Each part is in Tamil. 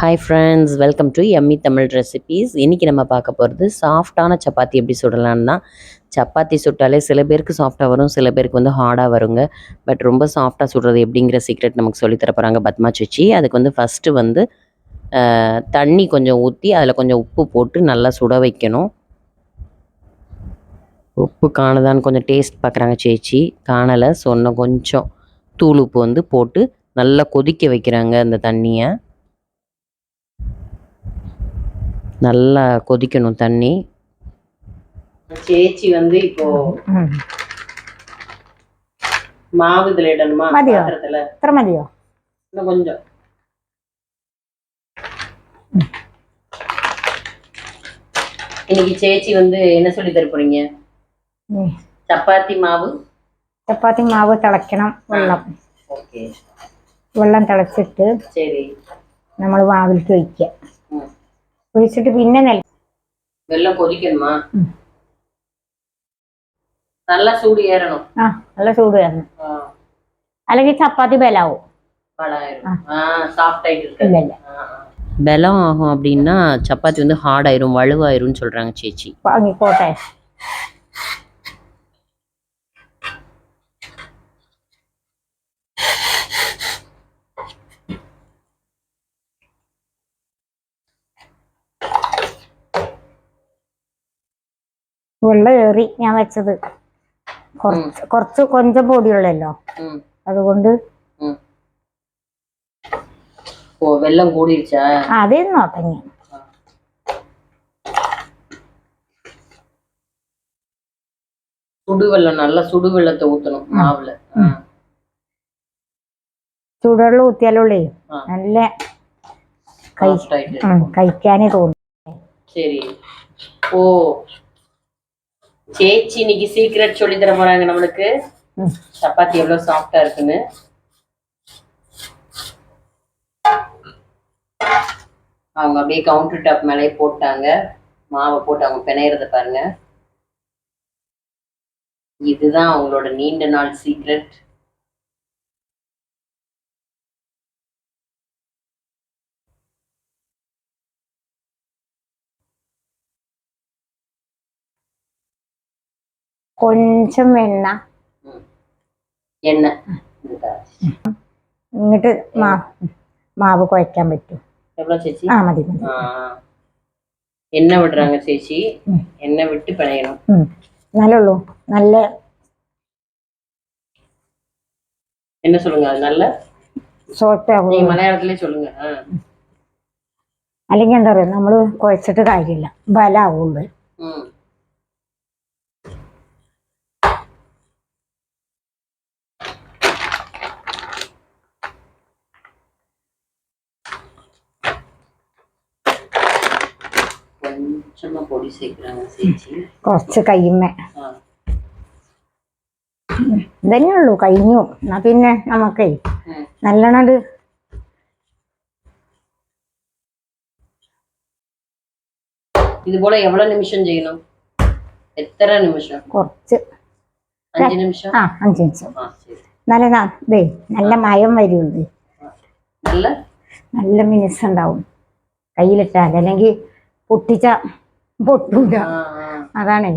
Hi friends welcome to Emmy Tamil recipes இன்றைக்கி நம்ம பார்க்க போகிறது சாஃப்டான சப்பாத்தி எப்படி சுடலான்னு தான் சப்பாத்தி சுட்டாலே சில பேருக்கு சாஃப்டாக வரும் சில பேருக்கு வந்து ஹார்டாக வருங்க. பட் ரொம்ப சாஃப்டாக சுடுறது எப்படிங்கிற சீக்ரெட் நமக்கு சொல்லித் போகிறாங்க பத்மா சுச்சி. அதுக்கு வந்து ஃபஸ்ட்டு வந்து தண்ணி கொஞ்சம் ஊற்றி அதில் கொஞ்சம் உப்பு போட்டு நல்லா சுட வைக்கணும். உப்பு காணுதான்னு கொஞ்சம் டேஸ்ட் பார்க்குறாங்க சேச்சி. காணலை சொன்ன கொஞ்சம் தூள் உப்பு வந்து போட்டு நல்லா கொதிக்க வைக்கிறாங்க அந்த தண்ணியை. நல்லா கொதிக்கணும் தண்ணி சேச்சி வந்து இப்போ ம். மாவு இதுல இடணுமா மதியம். பாத்திரத்துல ഇത്ര മതിയോ இன்னும் கொஞ்சம் இன்னைக்கு சேச்சி வந்து என்ன சொல்லி தர போறீங்க ഉം. சப்பாத்தி மாவு ചപ്പാത്തി മാവ് തിളയ്ക്കണം വെള്ളം ஓகே വെള്ളം തിളച്ചിട്ട് சரி നമ്മൾ മാവിലേക്ക് ഒഴിക്കുക ம். ഒഴിച്ചിട്ട് പിന്നെ നെൽ வெல்லம் கொதிக்கணுமா ம். நல்லா சூடு ஏறணும் ആ നല്ല ചൂട് വരണം ஆ, അല്ലെങ്കിൽ ചപ്പാത്തി ബലാവും பழம் ஆ சாஃப்ட் ஆயிட்டு இருக்கு ഇല്ല ഇല്ല பலம் ஆகும் அப்படின்னா சப்பாத்தி வந்து ஹார்ட் ஆயிரும் வலுவாயிரும்னு சொல்றாங்க சேச்சி വാങ്ങിക്കോട്ടെ വെള്ളം ഏറി ഞാൻ വെച്ചത് കുറച്ച് കുറച്ച് കൊഞ്ചം പൊടിയുള്ളല്ലോ ம் അതുകൊണ്ട് ம் ஓ வெல்லம் கூடிருச்சா അതിൽ നോട്ടങ്ങി சுடு வெல்லம் நல்லா சுடு வெள்ளத்தை ஊத்தணும் மாவுல ஆ. ചൂടുവെള്ളം ഊത്തിയാലുള്ളേ ആ. നല്ല കൈ Soft ஆயிட்டு ഉം, കഴിക്കാനേ തോന്നും சரி ஓ சேச்சி இன்னைக்கு சீக்ரெட் சொல்லி தர போறாங்க நம்மளுக்கு. சப்பாத்தி எவ்வளவு சாஃப்டா இருக்குன்னு. அவங்க அப்படியே கவுண்டர் டாப் மேலே போட்டாங்க. மாவை போட்டு அவங்க பிணையறத பாருங்க. இதுதான் அவங்களோட நீண்ட நாள் சீக்ரெட் കൊഞ്ചം എണ്ണ எண்ணெய் இதுதா. എന്നിട്ട് മാ മാവ് കുഴക്കാൻ പറ്റും எவ்வளவு சேச்சி ആ മതി മതി ஆ. எண்ணெய் விடுறாங்க சேச்சி ம். எண்ணெய் விட்டு பிணையணும் ഉം. നല്ലുള്ളൂ നല്ല என்ன சொல்லுங்க அது நல்ல സോഫ്റ്റ് ആവും நீங்க மலையாளத்திலே சொல்லுங்க ஆ. അല്ലെങ്കിൽ എന്താ പറയുക നമ്മൾ കുഴച്ചിട്ട് കാര്യമില്ല ബലാവുള്ളൂ കുറച്ച് കയ്യുമേ ഇതന്നെ ഉള്ളു കഴിഞ്ഞു. എന്നാ പിന്നെ നമുക്കേ നല്ലണത് ഇതുപോലെ എവിടെ നിമിഷം ചെയ്യണം? എത്ര നിമിഷം? കുറച്ച്. അഞ്ച് നിമിഷം? ആ അഞ്ച് നിമിഷം. നല്ല നല്ല മയം വരുള്ളു. നല്ല? നല്ല മിനുസ് ഉണ്ടാവും കയ്യിലിട്ടാൽ അല്ലെങ്കിൽ പൊട്ടിച്ച പൊട്ടൂല ஆ, ஆ. അതാണേ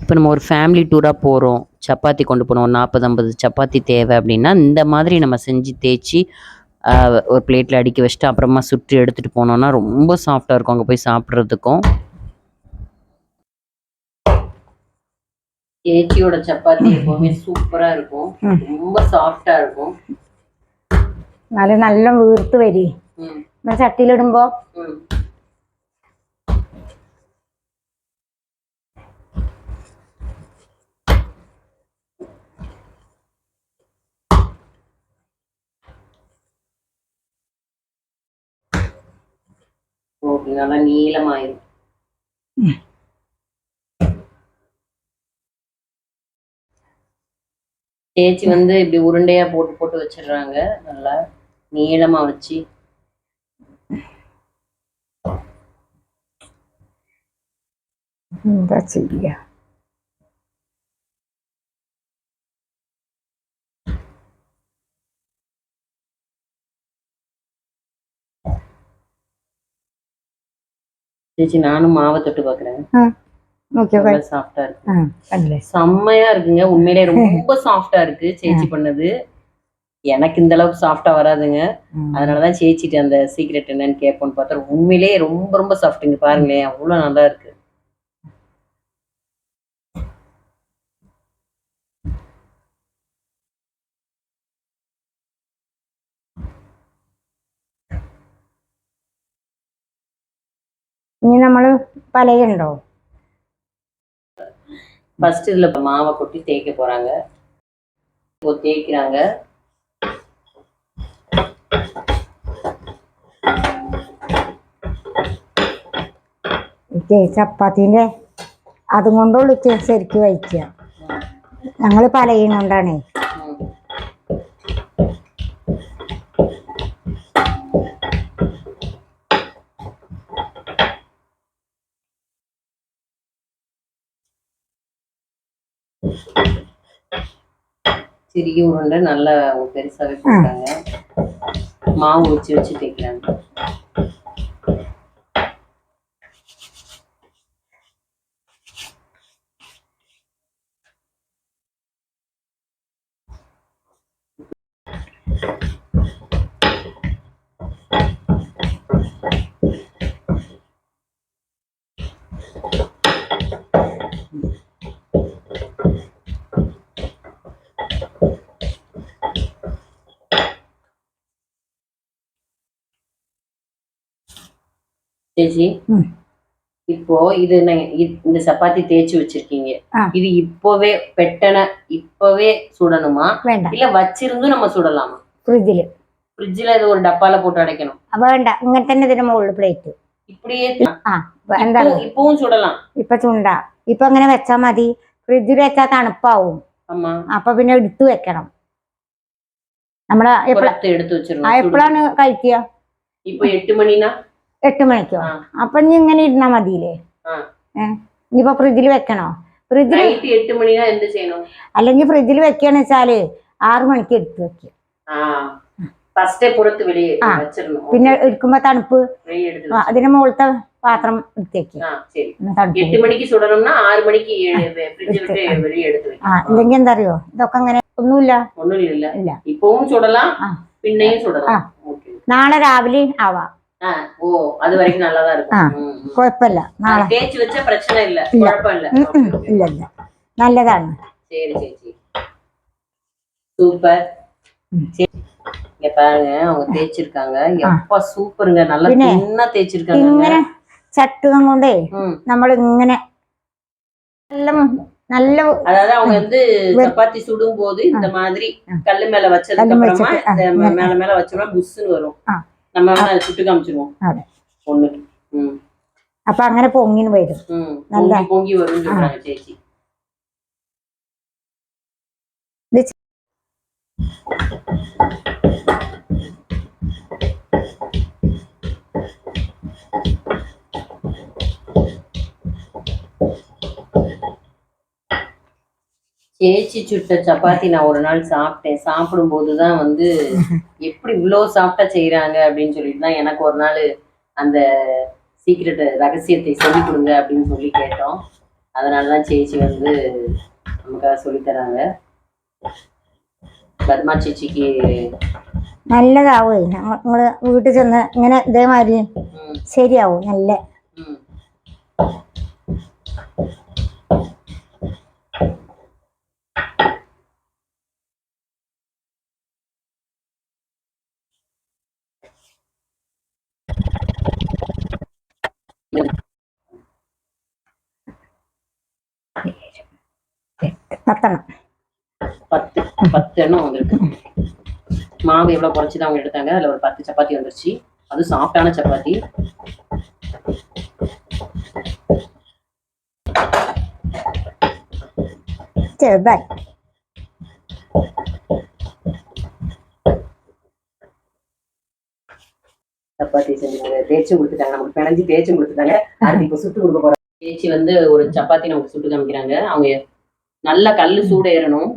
இப்போ நம்ம ஒரு ஃபேமிலி டூராக போகிறோம் சப்பாத்தி கொண்டு போனோம் நாற்பது ஐம்பது சப்பாத்தி தேவை அப்படின்னா இந்த மாதிரி நம்ம செஞ்சு தேய்ச்சி ஆஹ், ஒரு பிளேட்டில் அடுக்கி வச்சுட்டு அப்புறமா சுற்றி எடுத்துகிட்டு போனோம்னா ரொம்ப சாஃப்டாக இருக்கும் அங்கே போய் சாப்பிட்றதுக்கும் ஏச்சியோட சப்பாத்தி எப்பவுமே சூப்பராக இருக்கும் ம். ரொம்ப சாஃப்டாக இருக்கும் നല്ല നല്ല വീർത്ത് വരി ம் നമ്മൾ ചട്ടിയിലിടുമ്പോ போட்டுருங்க நல்லா நீளமாயிரும். தேய்ச்சி வந்து இப்படி உருண்டையா போட்டு போட்டு வச்சிடுறாங்க. நல்லா நீளமா வச்சு. Hmm, சரியா சேச்சி நானும் மாவை தொட்டு பார்க்குறேன் ஓகே ரொம்ப சாஃப்டா இருக்கு. செம்மையா இருக்குங்க. உண்மையிலே ரொம்ப சாஃப்டா இருக்கு சேச்சி பண்ணது. எனக்கு இந்த அளவுக்கு சாஃப்டா வராதுங்க. அதனாலதான் சேச்சிட்டு அந்த சீக்ரெட் என்னன்னு கேட்போம்னு பார்த்தா உண்மையிலே ரொம்ப ரொம்ப சாஃப்ட்டுங்க பாருங்களேன் அவ்வளவு நல்லா இருக்கு. ഇനി നമ്മള് പലയുണ്ടോ ஃபர்ஸ்ட் இதுல இப்ப மாவை கொட்டி தேய்க்க போறாங்க இப்போ தேய்க்கிறாங்க ഇത് ചപ്പാത്തിന്റെ അതും കൊണ്ടുള്ള ശരിക്കും വഹിക്കുക ഞങ്ങള് പലയുന്നുണ്ടാണേ சிறிய உருண்டை நல்லா பெருசாகவே போட்டாங்க. மாவு வச்சு வச்சு தேய்க்கிறாங்க சேச்சி ம். இப்போ இது நை- இ- இந்த சப்பாத்தி தேய்ச்சி வச்சிருக்கீங்க ஆ. இது இப்பவே பெட்டன இப்பவே சுடணுமா വേണ്ട இல்ல வச்சிருந்தும் நம்ம சுடலாமா ഫ്രിഡ്ജില് ஃப்ரிட்ஜ்ல இது ஒரு டப்பால போட்டு அடைக்கணும் വേണ്ട ഇങ്ങനെ തന്നെ ഇതിന്റെ മുകളിൽ പ്ലേറ്റ് இப்படியே ആ എന്താ இப்பவும் இப்பவும் சுடலாம் ഇപ്പൊ ചുണ്ട ഇപ്പൊ അങ്ങനെ വെച്ചാ മതി ഫ്രിഡ്ജിൽ വെച്ചാൽ തണുപ്പാവും ஆமா അപ്പൊ പിന്നെ എടുത്തു വെക്കണം നമ്മള് എപ്പോഴാ புறத்தை எடுத்து ആ வச்சிடணும் சுடு. എപ്പോഴാണ് കഴിക്കുക இப்போ எட்டு மணினா എട്ട് മണിക്കോ? അപ്പൊ നീ ഇങ്ങനെ ഇരുന്നാ മതിയില്ലേ? ഇനിയിപ്പൊ ഫ്രിഡ്ജിൽ വെക്കണോ? ഫ്രിഡ്ജിൽ അല്ലെങ്കിൽ ഫ്രിഡ്ജിൽ വെക്കാന്ന് വെച്ചാൽ ആറു മണിക്ക് എടുത്ത് വെക്കുക പിന്നെ എടുക്കുമ്പോ തണുപ്പ്. അതിന് മുകളത്തെ പാത്രം എടുത്തേക്ക് ഇല്ലെങ്കി എന്താ അറിയോ ഇതൊക്കെ അങ്ങനെ ഒന്നുമില്ല. ഒന്നുമില്ല. ഇല്ല. ഇപ്പവും ചുടലാം പിന്നെയും ചുടലാം. നാളെ രാവിലെ ആവാം. ஓ அது வரைக்கும் நல்லா தான் ஆ. இருக்கும் ம், ம். കുഴപ്പമില്ല നാളെ தேய்ச்சி வச்சா பிரச்சனை இல்ல இல்ல. குழப்பம் இல்ல ഉം, ഉം, ஓகே, ஓகே. ഇല്ല ഇല്ല നല്ലതാണ് சரி சேச்சி சூப்பர் ம். சரி. இங்க பாருங்க அவங்க தேய்ச்சிருக்காங்க எப்பா சூப்பருங்க நல்லா பின்ன, தின்னா தேய்ச்சிருக்காங்க ഇങ്ങനെ ചട്ടുകം കൊണ്ടേ ம். നമ്മൾ ഇങ്ങനെ നല്ല നല്ല அதாவது அவங்க வந்து சப்பாத்தி சுடும் போது இந்த மாதிரி ஆ. கல்லு மேல வச்சதுக்கு கல்லு மேல அப்புறமா வச்சுட்டு, ஆ, இந்த மேல. மேல மேல வச்சோம்னா புஷ்ஷுன்னு வரும் ஆ. நம்ம வேணா அதை சுட்டு காமிச்சிருவோம் അതെ ஒண்ணு ம் അപ്പൊ അങ്ങനെ പൊങ്ങിന് വരും ம் நல்ல. பொங்கி பொங்கி வரும்னு சொல்றாங்க சேச்சி ഇത് சேச்சி சுட்ட சப்பாத்தி நான் ஒரு நாள் சாப்பிட்டேன் சாப்பிடும்போது தான் வந்து எப்படி இவ்வளோ சாப்பிட்டா செய்றாங்க அப்படின்னு சொல்லிட்டு தான் எனக்கு ஒரு நாள் அந்த சீக்ரெட் ரகசியத்தை சொல்லி கொடுங்க அப்படின்னு சொல்லி கேட்டோம் அதனால தான் சேச்சி வந்து நமக்காக சொல்லித் தராங்க பத்மா சேச்சிக்கு നല്ലതാവേ നിങ്ങള് വീട്ടിൽ ചെന്ന് ഇങ്ങനെ ഇതേമാതിരി ம், ശരിയാവും നല്ല நத்தனம் பத்து பத்து எண்ணம் வந்திருக்கு. மாவு எவ்வளோ குறைச்சி தான் அவங்க எடுத்தாங்க. அதுல ஒரு பத்து சப்பாத்தி வந்துருச்சு. அது சாஃப்டான சப்பாத்தி. பாய் சப்பாத்தி செஞ்சுட்டாங்க தேய்ச்சி கொடுத்துட்டாங்க. நமக்கு பிணைஞ்சு தேய்ச்சி கொடுத்துட்டாங்க. அடுத்து இப்போ சுட்டு கொடுக்க போறோம் தேய்ச்சி வந்து ஒரு சப்பாத்தி நமக்கு சுட்டு காமிக்கிறாங்க. அவங்க நல்லா கல் சூடேறணும்.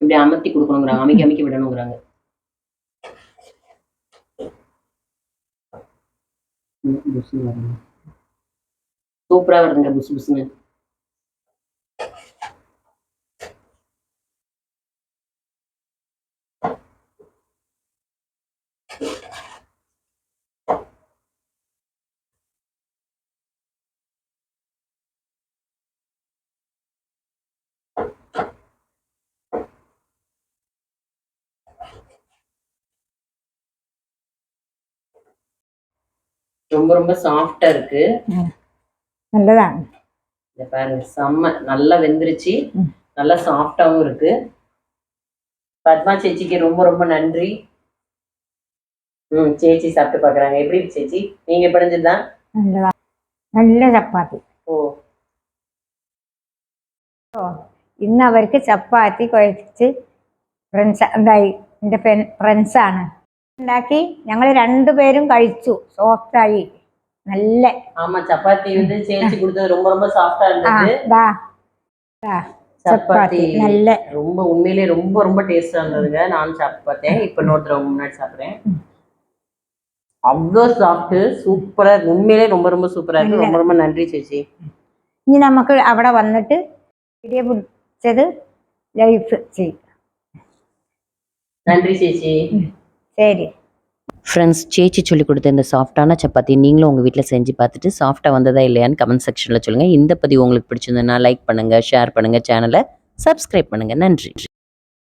இப்படி அமர்த்தி கொடுக்கணுங்கிறாங்க அமைக்க அமைக்க விடணுங்கிறாங்க. ம் சூப்பரா வருதுங்க புசு புசுன்னு. ரொம்ப ரொம்ப சாஃப்டா இருக்கு. நல்லதான் இத பாருங்க செம்ம நல்லா வெந்துருச்சு ம். நல்லா சாஃப்டாவும் இருக்கு பத்மா சேச்சிக்கு ரொம்ப ரொம்ப நன்றி ம் சேச்சி சாப்பிட்டு பார்க்கறாங்க எப்படி இருக்கு சேச்சி நீங்க பிடிஞ்சதுதான் நல்லதான் நல்ல ചപ്പാത്തി ஓ ഇന്ന് അവർക്ക് ചപ്പാത്തി കുഴച്ച് ഫ്രണ്ട്സ് എന്തായി എൻ്റെ ഫ്രണ്ട്സാണ് ഉണ്ടാക്കി ഞങ്ങൾ രണ്ടുപേരും കഴിച്ചു സോഫ്റ്റായി നല്ല ஆமா சப்பாத்தி வந்து சேச்சி கொடுத்தது ரொம்ப ரொம்ப சாஃப்டா ആ இருந்தது ദാ ദാ சப்பாத்தி ചപ്പാത്തി നല്ല ரொம்ப உண்மையிலேயே ரொம்ப ரொம்ப டேஸ்டா இருந்ததுங்க நானும் சாப்பிட்டு பார்த்தேன் இப்போ இன்னொருத்தர் உங்க முன்னாடி சாப்பிட்றேன் அவ்வளோ சாப்பிட்டு சூப்பரா இருக்கு உண்மையிலேயே ரொம்ப ரொம்ப சூப்பரா இருக்கு ரொம்ப ரொம்ப நன்றி சேச்சி ഇനി നമുക്ക് അവിടെ വന്നിട്ട് വീഡിയോ പിടിച്ചത് ലൈഫ് ചെയ്യും நன்றி சேச்சி ശരി ஃப்ரெண்ட்ஸ் சேச்சி சொல்லி கொடுத்த இந்த சாஃப்டான சப்பாத்தி நீங்களும் உங்கள் வீட்டில் செஞ்சு பார்த்துட்டு சாஃப்டாக வந்ததா இல்லையான்னு கமெண்ட் செக்ஷனில் சொல்லுங்கள் இந்த பதிவு உங்களுக்கு பிடிச்சிருந்ததுன்னா லைக் பண்ணுங்கள் ஷேர் பண்ணுங்கள் சேனலை சப்ஸ்கிரைப் பண்ணுங்கள் நன்றி.